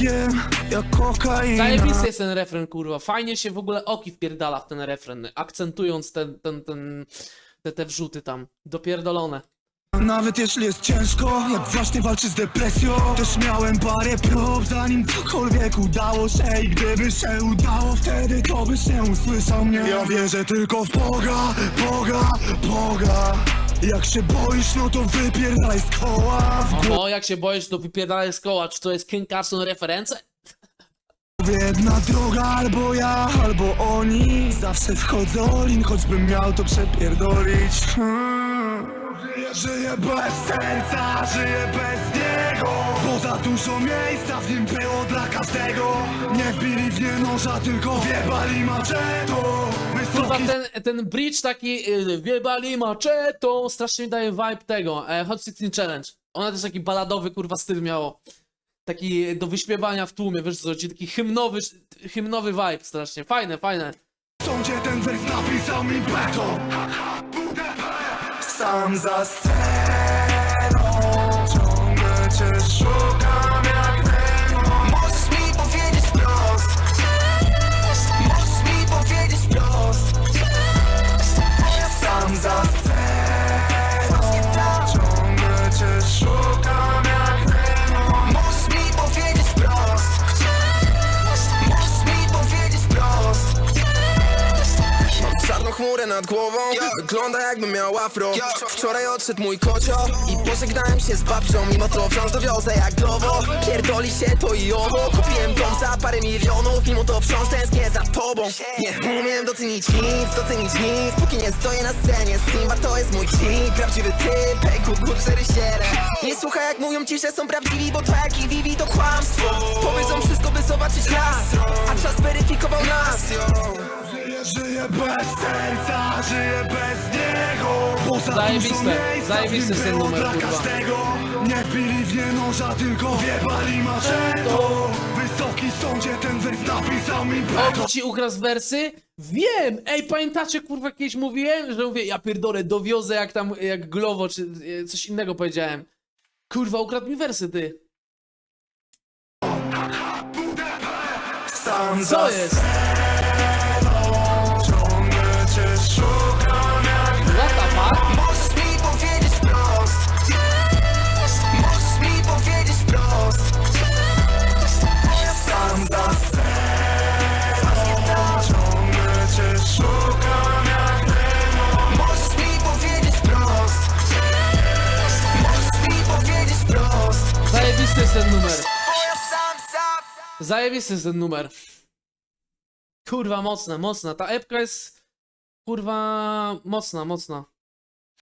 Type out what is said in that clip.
wiem, jak kokaina Zajebisty jest ten refren, kurwa. Fajnie się w ogóle oki wpierdala w ten refren, akcentując ten, ten, ten, te, te wrzuty tam. Dopierdolone. Nawet jeśli jest ciężko, jak właśnie walczy z depresją Też miałem parę prób, zanim cokolwiek udało się I gdyby się udało, wtedy to byś nie usłyszał mnie Ja wierzę tylko w Boga, Boga, Boga Jak się boisz, no to wypierdalaj z koła W O, jak się boisz, to wypierdalaj z koła. Czy to jest King Carson referencje? głowie jedna droga, albo ja, albo oni Zawsze wchodzę all choćbym miał to przepierdolić hmm. Żyję, bez serca, żyję bez niego Bo za dużo miejsca w nim było dla każdego Nie wbili w nie noża, tylko wiebali maczetą Kurwa, Wysoki ten, ten bridge taki y, wiebali maczetą strasznie mi daje vibe tego, e, Hot 16 Challenge. Ona też taki baladowy, kurwa, styl miało. Taki do wyśpiewania w tłumie, wiesz co, chodzi? taki hymnowy, hymnowy vibe strasznie. Fajne, fajne. sądzie ten wers napisał mi beton Sam za chmurę nad głową. Wygląda jakbym miał afro. Wczoraj odszedł mój kocio I pożegnałem się z babcią. Mimo to wciąż dowiozę jak glowo. Pierdoli się to i owo. Kupiłem dom za parę milionów. Mimo to wciąż tęsknię za tobą. Nie umiem docenić nic, docenić nic. Póki nie stoję na scenie Simba to jest mój hit. Prawdziwy typ, ej kut, 47 Nie słuchaj jak mówią ci, że są prawdziwi Bo to jak i Vivi to kłamstwo. Powiedzą wszystko by zobaczyć nas. A czas weryfikował nas Żyję, bez serca, żyję bez niego Bo za Zajebiste, dużo miejsca zajebisty w nim jest ten było numer, dla kurwa. każdego Nie bili w nie noża, tylko maczetą Wysoki sądzie ten wers napisał mi ci ukradł wersy? Wiem! Ej, pamiętacie, kurwa, kiedyś mówiłem, że mówię, ja pierdolę, dowiozę jak tam, jak Glowo, czy e, coś innego powiedziałem. Kurwa, ukradł mi wersy, ty. Sam Co za jest? Zajebisty jest ten numer. Zajebisty jest ten numer. Kurwa, mocna, mocna. Ta epka jest, kurwa, mocna, mocna.